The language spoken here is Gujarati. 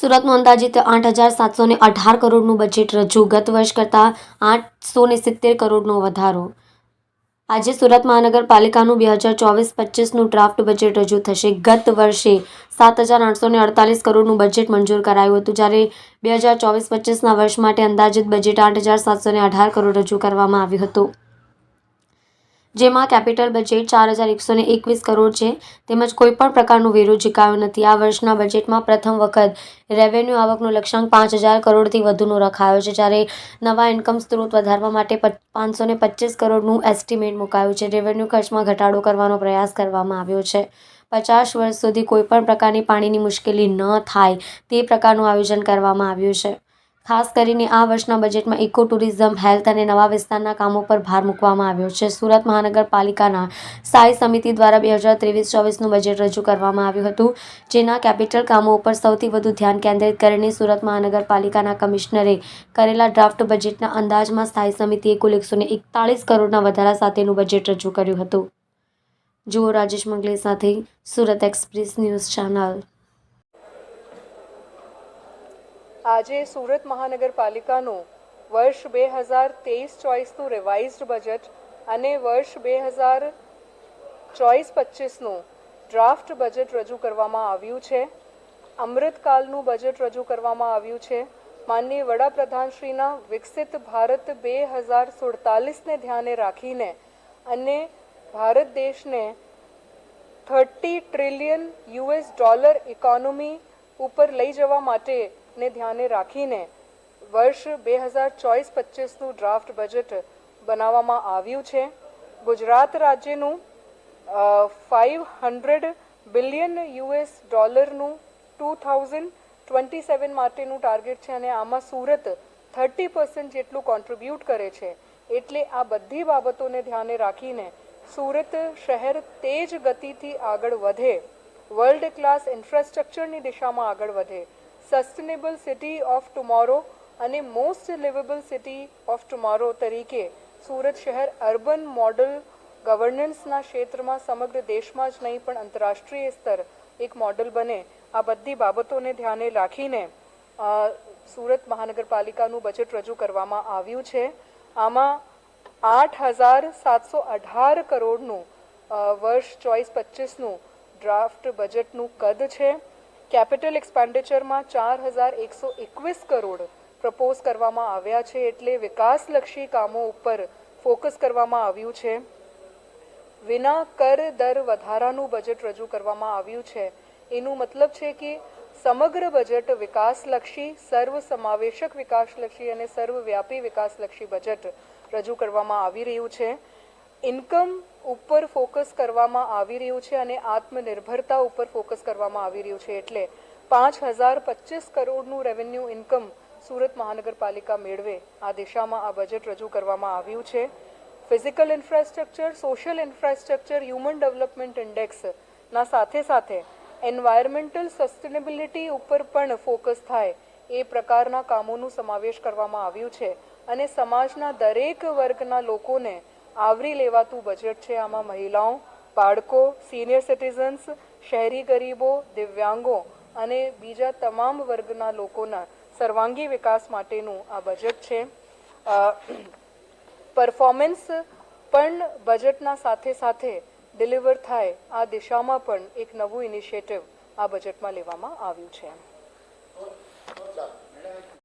સુરતનું અંદાજિત આઠ હજાર સાતસો ને અઢાર કરોડનું બજેટ રજૂ ગત વર્ષ કરતાં આઠસો ને સિત્તેર કરોડનો વધારો. આજે સુરત મહાનગરપાલિકાનું બે હજાર ચોવીસ પચીસનું ડ્રાફ્ટ બજેટ રજૂ થશે. ગત વર્ષે સાત હજાર આઠસો ને અડતાલીસ કરોડનું બજેટ મંજૂર કરાયું હતું. જ્યારે બે હજાર ચોવીસ પચીસના વર્ષ માટે અંદાજિત બજેટ આઠ હજાર સાતસો ને અઢાર કરોડ રજૂ કરવામાં આવ્યું હતું. જેમાં કેપિટલ બજેટ ચાર હજાર એકસો ને એકવીસ કરોડ છે. તેમજ કોઈપણ પ્રકારનું વેરો ઝુકાયો નથી. આ વર્ષના બજેટમાં પ્રથમ વખત રેવન્યુ આવકનો લક્ષ્યાંક પાંચ હજાર કરોડથી વધુનો રખાયો છે. જ્યારે નવા ઇન્કમ સ્ત્રોત વધારવા માટે પાંચસો ને પચીસ કરોડનું એસ્ટિમેટ મુકાયું છે. રેવન્યુ ખર્ચમાં ઘટાડો કરવાનો પ્રયાસ કરવામાં આવ્યો છે. પચાસ વર્ષ સુધી કોઈપણ પ્રકારની પાણીની મુશ્કેલી ન થાય તે પ્રકારનું આયોજન કરવામાં આવ્યું છે. ખાસ કરીને આ વર્ષના બજેટમાં ઇકો ટુરિઝમ હેલ્થ અને નવા વિસ્તારના કામો પર ભાર મૂકવામાં આવ્યો છે. સુરત મહાનગરપાલિકાના સ્થાયી સમિતિ દ્વારા બે હજાર ત્રેવીસ ચોવીસનું બજેટ રજૂ કરવામાં આવ્યું હતું, જેના કેપિટલ કામો ઉપર સૌથી વધુ ધ્યાન કેન્દ્રિત કરીને સુરત મહાનગરપાલિકાના કમિશનરે કરેલા ડ્રાફ્ટ બજેટના અંદાજમાં સ્થાયી સમિતિએ કુલ એકસો એકતાળીસ કરોડના વધારા સાથેનું બજેટ રજૂ કર્યું હતું. જુઓ રાજેશ મંગલે સાથે સુરત એક્સપ્રેસ ન્યૂઝ ચેનલ. આજે સુરત મહાનગરપાલિકાનું વર્ષ બે હજાર તેવીસ ચોવીસનું રિવાઇઝડ બજેટ અને વર્ષ બે હજાર ચોવીસ પચીસનું ડ્રાફ્ટ બજેટ રજૂ કરવામાં આવ્યું છે. અમૃતકાલનું બજેટ રજૂ કરવામાં આવ્યું છે. માનનીય વડાપ્રધાનશ્રીના વિકસિત ભારત બે હજાર સુડતાલીસને ધ્યાને રાખીને અને ભારત દેશને thirty trillion US dollar economy ઉપર લઈ જવા માટેને ધ્યાને રાખીને વર્ષ બે હજાર ચોવીસ પચીસનું ડ્રાફ્ટ બજેટ બનાવવામાં આવ્યું છે. ગુજરાત રાજ્યનું ફાઇવ હંડ્રેડ બિલિયન યુએસ ડોલરનું ટુ થાઉઝન્ડ ટ્વેન્ટી સેવન માટેનું ટાર્ગેટ છે અને આમાં સુરત થર્ટી પર્સન્ટ જેટલું કોન્ટ્રીબ્યુટ કરે છે. એટલે આ બધી બાબતોને ધ્યાને રાખીને સુરત શહેર તેજ ગતિથી આગળ વધે. વર્લ્ડ ક્લાસ ઇન્ફ્રાસ્ટ્રક્ચરની દિશામાં આગળ વધે. સસ્ટેનેબલ સિટી ઓફ ટુમોરો અને most liveable city of tomorrow તરીકે સુરત શહેર અર્બન મોડલ ગવર્નન્સના ક્ષેત્રમાં સમગ્ર દેશમાં જ નહીં, પણ આંતરરાષ્ટ્રીય સ્તર એક મોડલ બને. આ બધી બાબતોને ધ્યાને રાખીને સુરત મહાનગરપાલિકાનું બજેટ રજૂ કરવામાં આવ્યું છે. આમાં આઠ હજાર સાતસો અઢાર કરોડનું વર્ષ ચોવીસ પચીસનું ડ્રાફ્ટ બજેટનું કદ છે? કેપિટલ એક્સપેન્ડિચરમાં ચાર હજાર એકસો એકવીસ કરોડ પ્રપોઝ કરવામાં આવ્યા છે એટલે વિકાસલક્ષી કામો ઉપર ફોકસ કરવામાં આવ્યું છે. વિના કર દર વધારાનું બજેટ રજૂ કરવામાં આવ્યું છે. એનું મતલબ છે કે સમગ્ર બજેટ વિકાસલક્ષી, સર્વસમાવેશક વિકાસલક્ષી અને સર્વવ્યાપી વિકાસલક્ષી બજેટ રજૂ કરવામાં આવી રહ્યું છે. ઇન્કમ ઉપર ફોકસ કરવામાં આવી રહ્યું છે અને આત્મનિર્ભરતા ઉપર ફોકસ કરવામાં આવી રહ્યું છે એટલે પાંચ હજાર પચીસ કરોડનું રેવન્યુ ઇન્કમ સુરત મહાનગરપાલિકા મેળવે આ દિશામાં આ બજેટ રજૂ કરવામાં આવ્યું છે. Physical infrastructure social infrastructure human development ઇન્ડેક્સના સાથે સાથે એન્વાયરમેન્ટલ સસ્ટેનેબિલિટી ઉપર પણ ફોકસ થાય એ પ્રકારના કામોનું સમાવેશ કરવામાં આવ્યું છે. અને સમાજના દરેક વર્ગના લોકોને આવરી લેવાતું બજેટ છે આમાં મહિલાઓ, બાળકો સિનિયર સિટીઝન્સ શહેરી ગરીબો, દિવ્યાંગો અને બીજા તમામ વર્ગના લોકોના સર્વાંગી વિકાસ માટેનું આ બજેટ છે. પરફોર્મન્સ પણ બજેટના સાથે સાથે ડિલિવર થાય આ દિશામાં પણ એક નવું ઇનિશિયેટિવ આ બજેટમાં લેવામાં આવ્યું છે.